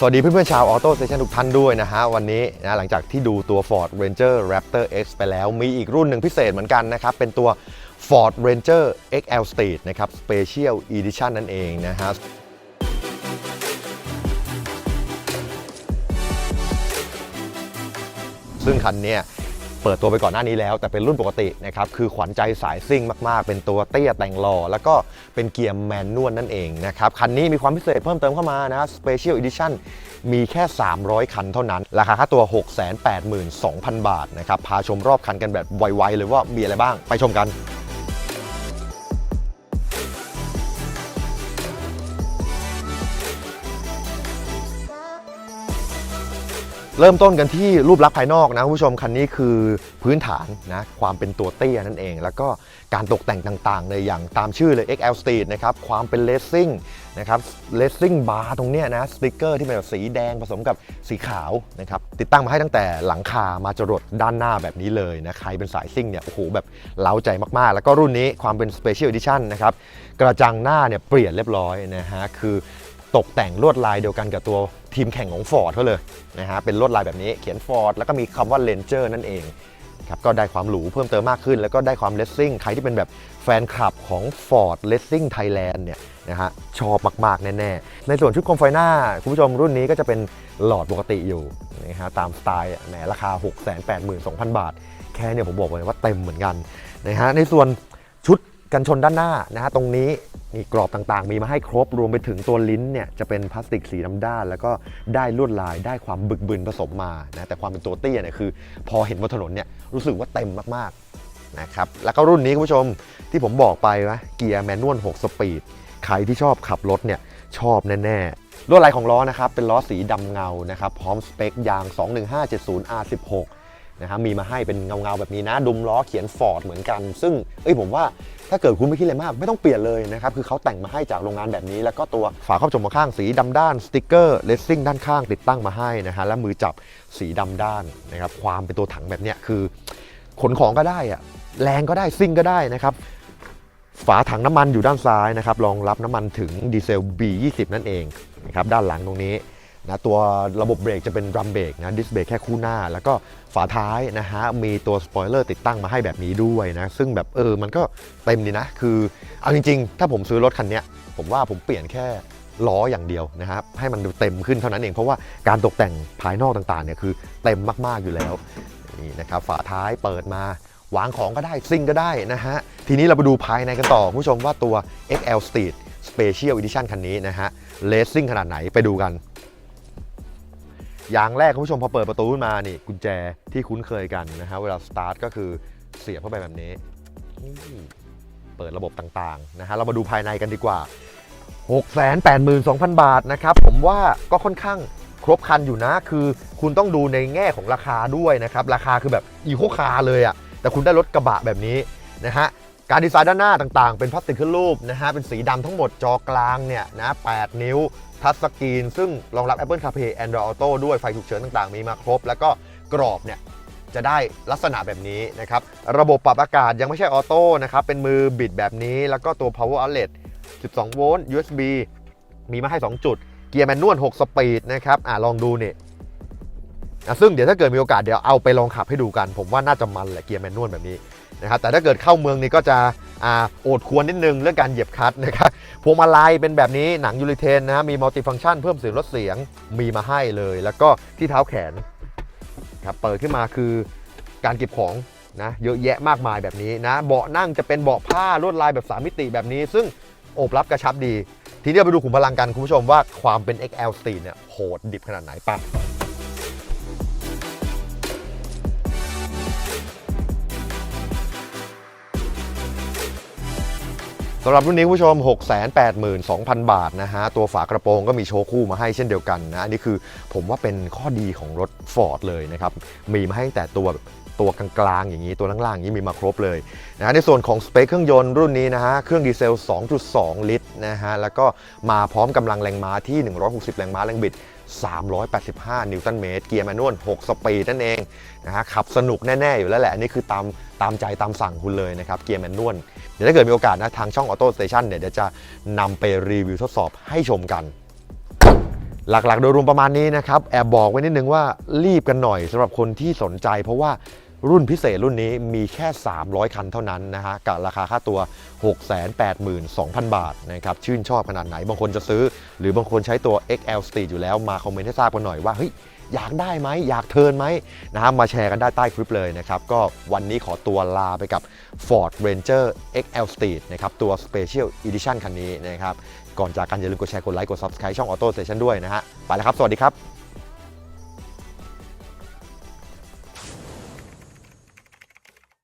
สวัสดีเพื่อนๆชาวออโต้เซชันทุกท่านด้วยนะฮะ วันนี้นะหลังจากที่ดูตัว Ford Ranger Raptor X ไปแล้วมีอีกรุ่นหนึ่งพิเศษเหมือนกันนะครับ เป็นตัว Ford Ranger XL Street นะครับ Special Edition นั่นเองนะฮะซึ่งคันเนี้ย ปิดตัวไปก่อนหน้านี้แล้ว แต่เป็นรุ่นปกตินะครับคือขวัญใจสายซิ่งมากๆ เป็นตัวเตี้ยแต่งหล่อแล้วก็เป็นเกียร์แมนนวลนั่นเองนะครับคันนี้มีความพิเศษเพิ่มเติมเข้ามานะสเปเชียลอีดิชั่นมีแค่ 300 คันเท่านั้น ราคาค่าตัว 682,000 บาทนะครับพาชมรอบคันกันแบบไวๆเลยว่ามีอะไรบ้างไปชมกัน เริ่มต้นกันที่รูปลักษณ์ภายนอกนะคุณผู้ชมคันนี้คือพื้นฐานนะความเป็นตัวเตี้ยนั่นเอง แล้วก็การตกแต่งต่างๆเลยอย่างตามชื่อเลย XL Street นะครับความเป็นเลสซิ่งนะครับเลสซิ่งบาร์ตรงเนี้ยนะสติกเกอร์ที่เป็นแบบสีแดงผสมกับสีขาวนะครับติดตั้งมาให้ตั้งแต่หลังคามาจรดด้านหน้าแบบนี้เลยนะใครเป็นสายซิ่งเนี่ยโอ้โหแบบเล้าใจมากๆ แล้วก็รุ่นนี้ความเป็น Special Edition นะครับกระจังหน้าเนี่ยเปลี่ยนเรียบร้อยนะฮะคือ ตกแต่งลวดลายเดียวกันกับตัวทีมแข่งของ Ford เขาเลยนะฮะเป็นลวดลายแบบนี้เขียน Ford แล้วก็มีคำว่า Ranger นั่นเองครับก็ได้ความหรูเพิ่มเติมมากขึ้น แล้วก็ได้ความเลสซิ่งใครที่เป็นแบบแฟนคลับของ Ford Racing Thailand เนี่ยนะฮะชอบมาก ๆ แน่ ๆ ในส่วนชุดโคมไฟหน้า คุณผู้ชมรุ่นนี้ก็จะเป็นหลอดปกติอยู่นะฮะตามสไตล์แหมราคา 682,000 บาท แค่เนี่ยผมบอกเลยว่าเต็มเหมือนกันนะฮะในส่วน กันชนด้านหน้านะฮะตรงนี้นี่กรอบต่างๆ มีมาให้ครบรวมไปถึงตัวลิ้นเนี่ยจะเป็นพลาสติกสีดำด้าน แล้วก็ได้ลวดลายได้ความบึกบึนผสมมานะแต่ความเป็นตัวเตี้ยเนี่ยคือ พอเห็นบนถนนเนี่ยรู้สึกว่าเต็มมากๆนะครับแล้วก็รุ่นนี้คุณผู้ชมที่ผมบอกไปว่าเกียร์แมนนวล6สปีดใครที่ชอบขับรถเนี่ยชอบแน่ๆลวดลายของล้อนะครับเป็นล้อสีดำเงานะครับพร้อมสเปคยาง 21570 R16 นะครับมีมาให้เป็นเงาๆแบบนี้นะดุมล้อเขียนฟอร์ดเหมือนกัน ซึ่งเอ้ยผมว่าถ้าเกิดคุณไม่คิดอะไรมาก ไม่ต้องเปลี่ยนเลยนะครับคือเขาแต่งมาให้จากโรงงานแบบนี้ แล้วก็ตัวฝาครอบจมข้างสีดำด้านสติกเกอร์เลสซิ่งด้านข้างติดตั้งมาให้นะฮะและมือจับสีดำด้านนะครับความเป็นตัวถังแบบเนี้ยคือ ขนของก็ได้อะแรงก็ได้ซิ่งก็ได้นะครับฝาถังน้ำมันอยู่ด้านซ้ายนะครับรองรับน้ำมันถึงดีเซล B20 นั่นเองนะครับด้านหลังตรงนี้ นะตัวระบบเบรกจะเป็นดรัมเบรกนะดิสเบรกแค่คู่หน้า แล้วก็ฝาท้ายนะฮะมีตัวสปอยเลอร์ติดตั้งมาให้แบบนี้ด้วยนะซึ่งแบบเออมันก็เต็มดีนะ คือเอาจริง ๆ ถ้าผมซื้อรถคันนี้ผมว่าผมเปลี่ยนแค่ล้ออย่างเดียวนะครับให้มันดูเต็มขึ้นเท่านั้นเองเพราะว่าการตกแต่งภายนอกต่างๆเนี่ยคือเต็มมากๆอยู่แล้วนี่นะครับฝาท้ายเปิดมาวางของก็ได้ซิ่งก็ได้นะฮะทีนี้เราไปดูภายในกันต่อคุณผู้ชมว่าตัว XL Street Special Edition คันนี้นะฮะเลสซิ่งขนาดไหนไปดูกัน อย่างแรกคุณผู้ชมพอเปิดประตูขึ้นมานี่กุญแจที่คุ้นเคยกันนะฮะเวลาสตาร์ทก็คือเสียบเข้าไปแบบนี้ เปิดระบบต่างๆนะฮะเรามาดูภายในกันดีกว่า 682,000 บาทนะครับ ผมว่าก็ค่อนข้างครบครันอยู่นะ คือคุณต้องดูในแง่ของราคาด้วยนะครับ ราคาคือแบบอีโคคาร์เลยอะแต่คุณได้รถกระบะแบบนี้นะฮะ การดีไซน์ด้านหน้าต่างๆ เป็นพลาสติกขึ้นรูปนะฮะ เป็นสีดำทั้งหมดจอกลางเนี่ยนะ 8 นิ้ว ทัชสกรีน ซึ่งรองรับ Apple CarPlay Android Auto ด้วยไฟฉุกเฉินต่างๆ มีมาครบ แล้วก็กรอบเนี่ยจะได้ลักษณะแบบนี้นะครับ ระบบปรับอากาศยังไม่ใช่ออโต้นะครับ เป็นมือบิดแบบนี้ แล้วก็ตัว power outlet 12 โวลต์ USB มีมาให้ 2 จุด เกียร์แมนนวล 6 สปีดนะครับ อ่าลองดูเนี่อะ ซึ่งเดี๋ยวถ้าเกิดมีโอกาสเดี๋ยวเอาไปลองขับให้ดูกัน ผมว่าน่าจะมันแหละเกียร์แมนนวลแบบนี้นะครับแต่ถ้าเกิดเข้าเมืองนี่ก็จะอ่าโอดควรนิดนึงเรื่องการเหยียบคลัตช์นะครับพวงมาลัยเป็นแบบนี้หนังยูริเทนนะฮะมีมัลติฟัง c t ชันเพิ่มเสียงลดเสียงมีมาให้เลย แล้วก็ที่เท้าแขนครับเปิดขึ้นมาคือการเก็บของนะเยอะแยะมากมายแบบนี้นะเบาะนั่งจะเป็นเบาะผ้าลวดลายแบบ 3 มิติแบบนี้ ซึ่งโอบรับกระชับดี ทีนี้เราไปดูขุมพลังกันคุณผู้ชมว่าความเป็น XL Street เนี่ยโหดดิบขนาดไหนปะำหรับรุ่นนี้คุณผู้ชม 682,000 บาทนะฮะ ตัวฝากระโปรงก็มีโชว์คู่มาให้เช่นเดียวกันนะ อันนี้คือผมว่าเป็นข้อดีของรถ Ford เลยนะครับ มีมาให้ตั้งแต่ตัวตัวกลางๆอย่างนี้ตัวล่างๆอย่างนี้มีมาครบเลยนะฮะในส่วนของสเปคเครื่องยนต์รุ่นนี้นะฮะเครื่องดีเซล 2.2 ลิตรนะฮะแล้วก็มาพร้อมกำลังแรงม้าที่ 160 แรงม้าแรงบิด 385 นิวตันเมตร เกียร์แมนนวล 6 สปีดนั่นเองนะฮะขับสนุกแน่ ๆ อยู่แล้วแหละ อันนี้คือตามตามใจตามสั่งคุณเลยนะครับ เกียร์แมนนวล เดี๋ยวถ้าเกิดมีโอกาสนะทางช่อง Auto Station เนี่ยเดี๋ยวจะนำไปรีวิวทดสอบให้ชมกัน หลักๆ โดยรวมประมาณนี้นะครับแอบบอกไว้นิดนึงว่ารีบกันหน่อยสำหรับคนที่สนใจ เพราะว่ารุ่นพิเศษรุ่นนี้มีแค่ 300 คันเท่านั้นนะฮะกับราคาค่าตัว 682,000 บาทนะครับชื่นชอบขนาดไหน บางคนจะซื้อ หรือบางคนใช้ตัว XL Street อยู่แล้วมาคอมเมนต์ให้ทราบกันหน่อยว่าเฮ้ย อยากได้ไหมอยากเทินไหมนะฮะมาแชร์กันได้ใต้คลิปเลยนะครับก็วันนี้ขอตัวลาไปกับ Ford Ranger XL Street นะครับตัว Special Edition คันนี้นะครับก่อนจากกันอย่าลืมกดแชร์กดไลค์กด Subscribe ช่อง Auto Station ด้วยนะฮะไปแล้วครับ สวัสดีครับ